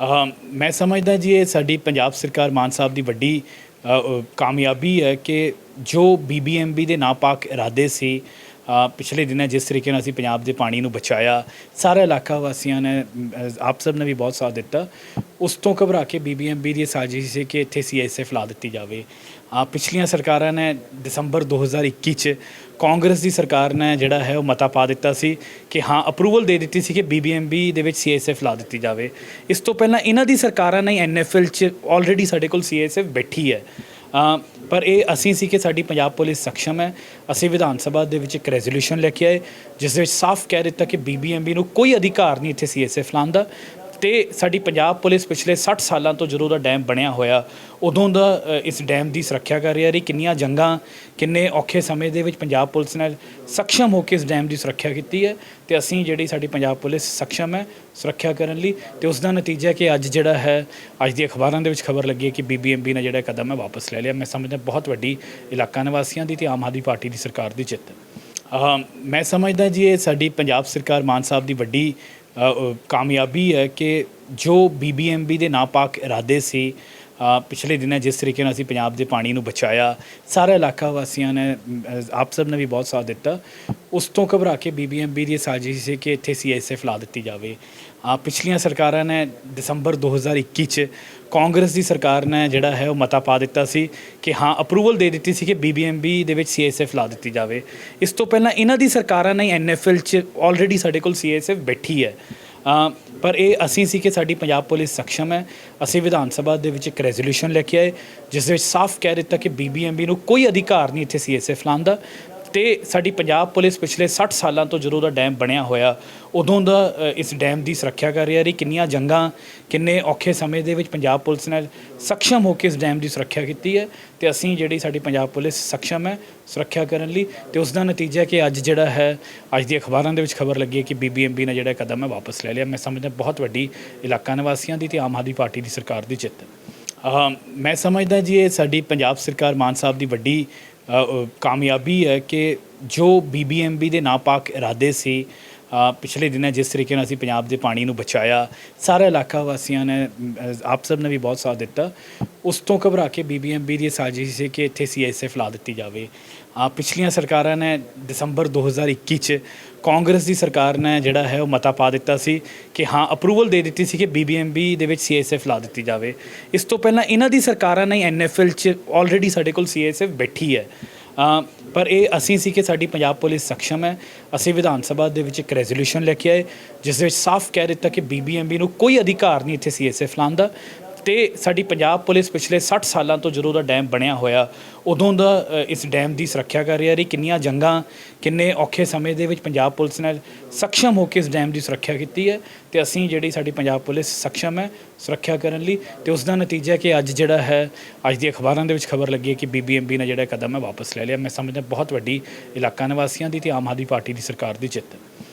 ਮੈਂ ਸਮਝਦਾ ਜੀ ਇਹ ਸਾਡੀ ਪੰਜਾਬ ਸਰਕਾਰ ਮਾਨ ਸਾਹਿਬ ਦੀ ਵੱਡੀ ਕਾਮਯਾਬੀ ਹੈ ਕਿ ਜੋ ਬੀਬੀਐਮਬੀ ਦੇ ਨਾਪਾਕ ਇਰਾਦੇ ਸੀ ਪਿਛਲੇ ਦਿਨਾਂ ਜਿਸ ਤਰੀਕੇ ਨਾਲ ਅਸੀਂ ਪੰਜਾਬ ਦੇ ਪਾਣੀ ਨੂੰ ਬਚਾਇਆ, ਸਾਰੇ ਇਲਾਕਾ ਵਾਸੀਆਂ ਨੇ ਆਪ ਸਭ ਨੇ ਵੀ ਬਹੁਤ ਸਾਥ ਦਿੱਤਾ। ਉਸ ਤੋਂ ਘਬਰਾ ਕੇ ਬੀਬੀਐਮਬੀ ਦੀ ਸਾਜ਼ਿਸ਼ ਸੀ ਕਿ ਇੱਥੇ ਸੀਐਸਐਫ ਲਾ ਦਿੱਤੀ ਜਾਵੇ। ਅ, ਪਿਛਲੀਆਂ ਸਰਕਾਰਾਂ ਨੇ ਦਸੰਬਰ 2021 ਚ ਕਾਂਗਰਸ ਦੀ ਸਰਕਾਰ ਨੇ ਜਿਹੜਾ ਹੈ ਉਹ ਮਤਾ ਪਾ ਦਿੱਤਾ ਸੀ ਕਿ ਹਾਂ ਅਪਰੂਵਲ ਦੇ ਦਿੱਤੀ ਸੀ ਕਿ ਬੀਬੀਐਮਬੀ ਦੇ ਵਿੱਚ ਸੀਐਸਐਫ ਲਾ ਦਿੱਤੀ ਜਾਵੇ। ਇਸ ਤੋਂ ਪਹਿਲਾਂ ਇਹਨਾਂ ਦੀ ਸਰਕਾਰਾਂ ਨੇ ਐਨਐਫਐਲ ਚ ਆਲਰੇਡੀ ਸਾਡੇ ਕੋਲ ਸੀਐਸਐਫ ਬੈਠੀ ਹੈ। ਪਰ ਇਹ ਅਸੀਂ ਸੀ ਕਿ ਸਾਡੀ ਪੰਜਾਬ ਪੁਲਿਸ ਸક્ષਮ ਹੈ। ਅਸੀਂ ਵਿਧਾਨ ਸਭਾ ਦੇ ਵਿੱਚ ਇੱਕ ਰੈਜ਼ੋਲੂਸ਼ਨ ਲੈ ਕੇ ਆਏ ਜਿਸ ਦੇ ਵਿੱਚ ਸਾਫ਼ ਕਹਿ ਦਿੱਤਾ ਕਿ ਬੀਬੀਐਮਬੀ ਨੂੰ ਕੋਈ ਅਧਿਕਾਰ ਨਹੀਂ ਇੱਥੇ ਸੀਐਸਐਫ ਲਾਉਣ ਦਾ। ਤੇ ਸਾਡੀ ਪੰਜਾਬ ਪੁਲਿਸ ਪਿਛਲੇ 60 ਸਾਲਾਂ ਤੋਂ ਜਦੋਂ ਦਾ ਡੈਮ ਬਣਿਆ ਹੋਇਆ, ਉਦੋਂ ਦਾ ਇਸ ਡੈਮ ਦੀ ਸੁਰੱਖਿਆ ਕਰ ਰਹੀ ਹੈ ਰਹੀ ਕਿੰਨੀਆਂ ਜੰਗਾਂ, ਕਿੰਨੇ ਔਖੇ ਸਮੇਂ ਦੇ ਵਿੱਚ ਪੰਜਾਬ ਪੁਲਿਸ ਨੇ ਸક્ષਮ ਹੋ ਕੇ ਇਸ ਡੈਮ ਦੀ ਸੁਰੱਖਿਆ ਕੀਤੀ ਹੈ ਤੇ ਅਸੀਂ ਜਿਹੜੀ ਸਾਡੀ ਪੰਜਾਬ ਪੁਲਿਸ ਸક્ષਮ ਹੈ ਸੁਰੱਖਿਆ ਕਰਨ ਲਈ ਤੇ ਉਸ ਦਾ ਨਤੀਜਾ ਕਿ ਅੱਜ ਜਿਹੜਾ ਹੈ, ਅੱਜ ਦੀ ਅਖਬਾਰਾਂ ਦੇ ਵਿੱਚ ਖਬਰ ਲੱਗੀ ਹੈ ਕਿ ਬੀਬੀਐਮਬੀ ਨੇ ਜਿਹੜਾ ਕਦਮ ਹੈ ਵਾਪਸ ਲੈ ਲਿਆ। ਮੈਂ ਸਮਝਦਾ ਬਹੁਤ ਵੱਡੀ ਇਲਾਕਾ ਨਿਵਾਸੀਆਂ ਦੀ ਤੇ ਆਮ ਆਦਮੀ ਪਾਰਟੀ ਦੀ ਸਰਕਾਰ ਦੀ ਜਿੱਤ। ਮੈਂ ਸਮਝਦਾ ਜੀ ਇਹ ਸਾਡੀ ਪੰਜਾਬ ਸਰਕਾਰ ਮਾਨ ਸਾਹਿਬ ਦੀ ਵੱਡੀ ਕਾਮਯਾਬੀ ਹੈ ਕਿ ਜੋ ਬੀਬੀਐਮਬੀ ਦੇ ਨਾਪਾਕ ਇਰਾਦੇ ਸੀ ਪਿਛਲੇ ਦਿਨਾਂ ਜਿਸ ਤਰੀਕੇ ਨਾਲ ਅਸੀਂ ਪੰਜਾਬ ਦੇ ਪਾਣੀ ਨੂੰ ਬਚਾਇਆ ਸਾਰਾ ਇਲਾਕਾ ਵਾਸੀਆਂ ਨੇ ਆਪ ਸਭ ਨੇ ਵੀ ਬਹੁਤ ਸਾਥ ਦਿੱਤਾ। ਉਸ ਤੋਂ ਘਬਰਾ ਕੇ ਬੀਬੀਐਮਬੀ ਦੀ ਸਾਜ਼ਿਸ਼ ਸੀ ਕਿ ਇੱਥੇ ਸੀਐਸਐਫ ਲਾ ਦਿੱਤੀ ਜਾਵੇ। ਅ, ਪਿਛਲੀਆਂ ਸਰਕਾਰਾਂ ਨੇ ਦਸੰਬਰ 2021 ਚ ਕਾਂਗਰਸ ਦੀ ਸਰਕਾਰ ਨੇ ਜਿਹੜਾ ਹੈ ਉਹ ਮਤਾ ਪਾ ਦਿੱਤਾ ਸੀ ਕਿ ਹਾਂ ਅਪਰੂਵਲ ਦੇ ਦਿੱਤੀ ਸੀ ਕਿ ਬੀਬੀਐਮਬੀ ਦੇ ਵਿੱਚ ਸੀਐਸਐਫ ਲਾ ਦਿੱਤੀ ਜਾਵੇ। ਇਸ ਤੋਂ ਪਹਿਲਾਂ ਇਹਨਾਂ ਦੀ ਸਰਕਾਰਾਂ ਨੇ ਐਨਐਫਐਲ ਚ ਆਲਰੇਡੀ ਸਾਡੇ ਕੋਲ ਸੀਐਸਐਫ ਬੈਠੀ ਹੈ। ਪਰ ਇਹ ਅਸੀਂ ਸੀ ਕਿ ਸਾਡੀ ਪੰਜਾਬ ਪੁਲਿਸ ਸક્ષਮ ਹੈ। ਅਸੀਂ ਵਿਧਾਨ ਸਭਾ ਦੇ ਵਿੱਚ ਇੱਕ ਰੈਜ਼ੋਲੂਸ਼ਨ ਲੈ ਕੇ ਆਏ, ਜਿਸ ਦੇ ਵਿੱਚ ਸਾਫ਼ ਕਹਿ ਦਿੱਤਾ ਕਿ ਬੀਬੀਐਮਬੀ ਨੂੰ ਕੋਈ ਅਧਿਕਾਰ ਨਹੀਂ ਇੱਥੇ ਸੀਐਸਐਫ ਲਾਉਣ ਦਾ। ਤੇ ਸਾਡੀ ਪੰਜਾਬ ਪੁਲਿਸ ਪਿਛਲੇ 60 ਸਾਲਾਂ ਤੋਂ ਜਦੋਂ ਦਾ ਡੈਮ ਬਣਿਆ ਹੋਇਆ, ਉਦੋਂ ਦਾ ਇਸ ਡੈਮ ਦੀ ਸੁਰੱਖਿਆ ਕਰ ਰਿਹਾ ਰਹੀ ਕਿੰਨੀਆਂ ਜੰਗਾਂ, ਕਿੰਨੇ ਔਖੇ ਸਮੇਂ ਦੇ ਵਿੱਚ ਪੰਜਾਬ ਪੁਲਿਸ ਨੇ ਸક્ષਮ ਹੋ ਕੇ ਇਸ ਡੈਮ ਦੀ ਸੁਰੱਖਿਆ ਕੀਤੀ ਹੈ ਤੇ ਅਸੀਂ ਜਿਹੜੀ ਸਾਡੀ ਪੰਜਾਬ ਪੁਲਿਸ ਸક્ષਮ ਹੈ ਸੁਰੱਖਿਆ ਕਰਨ ਲਈ ਤੇ ਉਸ ਦਾ ਨਤੀਜਾ ਕਿ ਅੱਜ ਜਿਹੜਾ ਹੈ, ਅੱਜ ਦੀ ਅਖਬਾਰਾਂ ਦੇ ਵਿੱਚ ਖਬਰ ਲੱਗੀ ਹੈ ਕਿ ਬੀਬੀਐਮਬੀ ਨੇ ਜਿਹੜਾ ਕਦਮ ਹੈ ਵਾਪਸ ਲੈ ਲਿਆ। ਮੈਂ ਸਮਝਦਾ ਬਹੁਤ ਵੱਡੀ ਇਲਾਕਾ ਨਿਵਾਸੀਆਂ ਦੀ ਤੇ ਆਮ ਆਦਮੀ ਪਾਰਟੀ ਦੀ ਸਰਕਾਰ ਦੀ ਜਿੱਤ। ਮੈਂ ਸਮਝਦਾ ਜੀ ਇਹ ਸਾਡੀ ਪੰਜਾਬ ਸਰਕਾਰ ਮਾਨ ਸਾਹਿਬ ਦੀ ਵੱਡੀ ਕਾਮਯਾਬੀ ਹੈ ਕਿ ਜੋ ਬੀਬੀਐਮਬੀ ਦੇ ਨਾਪਾਕ ਇਰਾਦੇ ਸੀ ਪਿਛਲੇ ਦਿਨਾਂ ਜਿਸ ਤਰੀਕੇ ਨਾਲ ਅਸੀਂ ਪੰਜਾਬ ਦੇ ਪਾਣੀ ਨੂੰ ਬਚਾਇਆ ਸਾਰਾ ਇਲਾਕਾ ਵਾਸੀਆਂ ਨੇ ਆਪ ਸਭ ਨੇ ਵੀ ਬਹੁਤ ਸਾਥ ਦਿੱਤਾ। ਉਸ ਤੋਂ ਘਬਰਾ ਕੇ ਬੀਬੀਐਮਬੀ ਦੀ ਸਾਜ਼ਿਸ਼ ਸੀ ਕਿ ਇੱਥੇ ਸੀਐਸਐਫ ਲਾ ਦਿੱਤੀ ਜਾਵੇ। ਅ, ਪਿਛਲੀਆਂ ਸਰਕਾਰਾਂ ਨੇ ਦਸੰਬਰ 2021 ਚ ਕਾਂਗਰਸ ਦੀ ਸਰਕਾਰ ਨੇ ਜਿਹੜਾ ਹੈ ਉਹ ਮਤਾ ਪਾ ਦਿੱਤਾ ਸੀ ਕਿ ਹਾਂ ਅਪਰੂਵਲ ਦੇ ਦਿੱਤੀ ਸੀ ਕਿ ਬੀਬੀਐਮਬੀ ਦੇ ਵਿੱਚ ਸੀਐਸਐਫ ਲਾ ਦਿੱਤੀ ਜਾਵੇ। ਇਸ ਤੋਂ ਪਹਿਲਾਂ ਇਹਨਾਂ ਦੀ ਸਰਕਾਰਾਂ ਨੇ ਐਨਐਫਐਲ ਚ ਆਲਰੇਡੀ ਸਾਡੇ ਕੋਲ ਸੀਐਸਐਫ ਬੈਠੀ ਹੈ। ਪਰ ਇਹ ਅਸੀਂ ਸੀ ਕਿ ਸਾਡੀ ਪੰਜਾਬ ਪੁਲਿਸ ਸક્ષਮ ਹੈ। ਅਸੀਂ ਵਿਧਾਨ ਸਭਾ ਦੇ ਵਿੱਚ ਇੱਕ ਰੈਜ਼ੋਲੂਸ਼ਨ ਲੈ ਕੇ ਆਏ, ਜਿਸ ਵਿੱਚ ਸਾਫ਼ ਕਹਿ ਦਿੱਤਾ ਕਿ ਬੀਬੀਐਮਬੀ ਨੂੰ ਕੋਈ ਅਧਿਕਾਰ ਨਹੀਂ ਇੱਥੇ ਸੀਐਸਐਫ ਲਾਉਣ ਦਾ। ਤੇ ਸਾਡੀ ਪੰਜਾਬ ਪੁਲਿਸ ਪਿਛਲੇ 60 ਸਾਲਾਂ ਤੋਂ ਜਦੋਂ ਦਾ ਡੈਮ ਬਣਿਆ ਹੋਇਆ, ਉਦੋਂ ਦਾ ਇਸ ਡੈਮ ਦੀ ਸੁਰੱਖਿਆ ਕਰ ਰਹੀ ਹੈ। ਕਿੰਨੀਆਂ ਜੰਗਾਂ, ਕਿੰਨੇ ਔਖੇ ਸਮੇਂ ਦੇ ਵਿੱਚ ਪੰਜਾਬ ਪੁਲਿਸ ਨੇ ਸક્ષਮ ਹੋ ਕੇ ਇਸ ਡੈਮ ਦੀ ਸੁਰੱਖਿਆ ਕੀਤੀ ਹੈ ਤੇ ਅਸੀਂ ਜਿਹੜੀ ਸਾਡੀ ਪੰਜਾਬ ਪੁਲਿਸ ਸક્ષਮ ਹੈ ਸੁਰੱਖਿਆ ਕਰਨ ਲਈ ਤੇ ਉਸ ਦਾ ਨਤੀਜਾ ਕਿ ਅੱਜ ਜਿਹੜਾ ਹੈ, ਅੱਜ ਦੀ ਅਖਬਾਰਾਂ ਦੇ ਵਿੱਚ ਖਬਰ ਲੱਗੀ ਹੈ ਕਿ ਬੀਬੀਐਮਬੀ ਨੇ ਜਿਹੜਾ ਕਦਮ ਹੈ ਵਾਪਸ ਲੈ ਲਿਆ। ਮੈਂ ਸਮਝਦਾ ਬਹੁਤ ਵੱਡੀ ਇਲਾਕਾ ਨਿਵਾਸੀਆਂ ਦੀ ਤੇ ਆਮ ਆਦਮੀ ਪਾਰਟੀ ਦੀ ਸਰਕਾਰ ਦੀ ਜਿੱਤ। ਹੈ